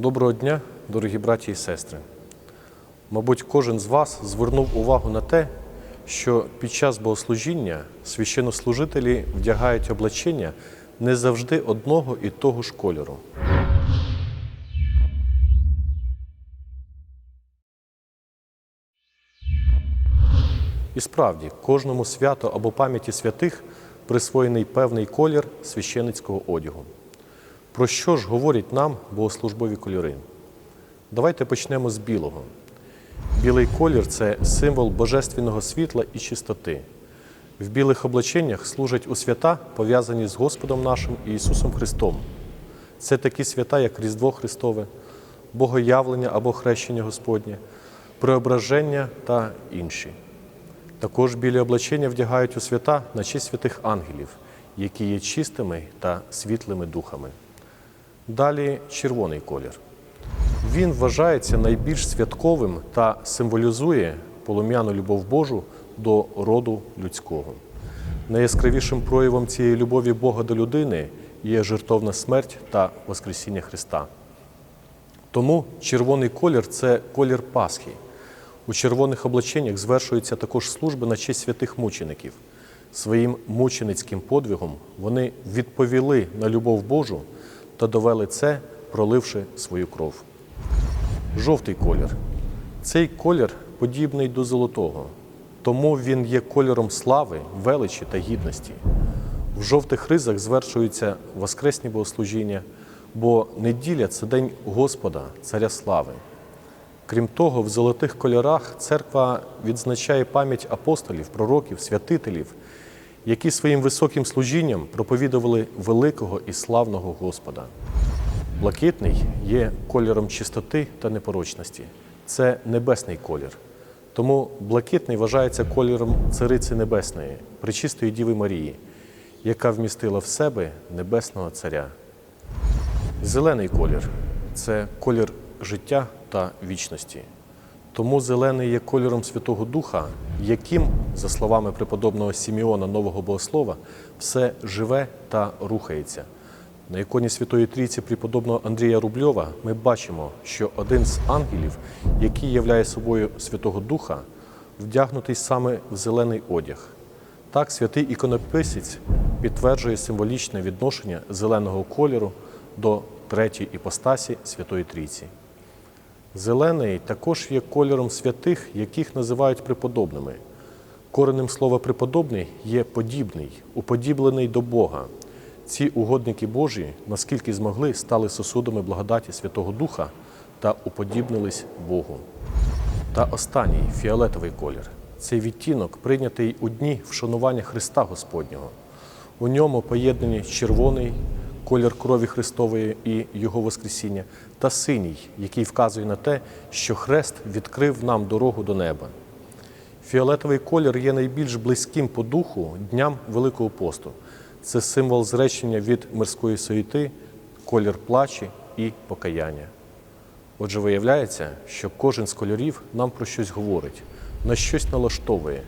Доброго дня, дорогі браті і сестри. Мабуть, кожен з вас звернув увагу на те, що під час богослужіння священнослужителі вдягають облачення не завжди одного і того ж кольору. І справді, кожному свято або пам'яті святих присвоєний певний колір священицького одягу. Про що ж говорять нам богослужбові кольори? Давайте почнемо з білого. Білий колір це символ божественного світла і чистоти. В білих облаченнях служать у свята, пов'язані з Господом нашим Ісусом Христом. Це такі свята, як Різдво Христове, Богоявлення або хрещення Господнє, Преображення та інші. Також білі облачення вдягають у свята на честь святих ангелів, які є чистими та світлими духами. Далі червоний колір. Він вважається найбільш святковим та символізує полум'яну любов Божу до роду людського. Найяскравішим проявом цієї любові Бога до людини є жертовна смерть та Воскресіння Христа. Тому червоний колір це колір Пасхи. У червоних облаченнях звершуються також служби на честь святих мучеників. Своїм мученицьким подвигом вони відповіли на любов Божу та довели це, проливши свою кров. Жовтий колір. Цей колір подібний до золотого, тому він є кольором слави, величі та гідності. В жовтих ризах звершуються воскресні богослужіння, бо неділя це день Господа, Царя Слави. Крім того, в золотих кольорах церква відзначає пам'ять апостолів, пророків, святителів, які своїм високим служінням проповідували великого і славного Господа. Блакитний є кольором чистоти та непорочності. Це небесний колір. Тому блакитний вважається кольором Цариці Небесної, Пречистої Діви Марії, яка вмістила в себе Небесного Царя. Зелений колір це колір життя та вічності. Тому зелений є кольором Святого Духа, яким, за словами преподобного Сіміона Нового Богослова, все живе та рухається. На іконі Святої Трійці преподобного Андрія Рубльова ми бачимо, що один з ангелів, який являє собою Святого Духа, вдягнутий саме в зелений одяг. Так, святий іконописець підтверджує символічне відношення зеленого кольору до третьої іпостасі Святої Трійці. Зелений також є кольором святих, яких називають преподобними. Коренем слова преподобний є подібний, уподіблений до Бога. Ці угодники Божі, наскільки змогли, стали сосудами благодаті Святого Духа та уподібнились Богу. Та останній фіолетовий колір цей відтінок прийнятий у дні вшанування Христа Господнього. У ньому поєднані червоний колір крові Христової і Його Воскресіння, та синій, який вказує на те, що Хрест відкрив нам дорогу до неба. Фіолетовий колір є найбільш близьким по духу дням Великого посту. Це символ зречення від мирської суєти, колір плачі і покаяння. Отже, виявляється, що кожен з кольорів нам про щось говорить, на щось налаштовує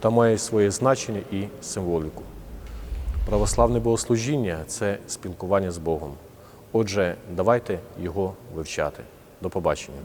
та має своє значення і символіку. Православне богослужіння це спілкування з Богом. Отже, давайте його вивчати. До побачення.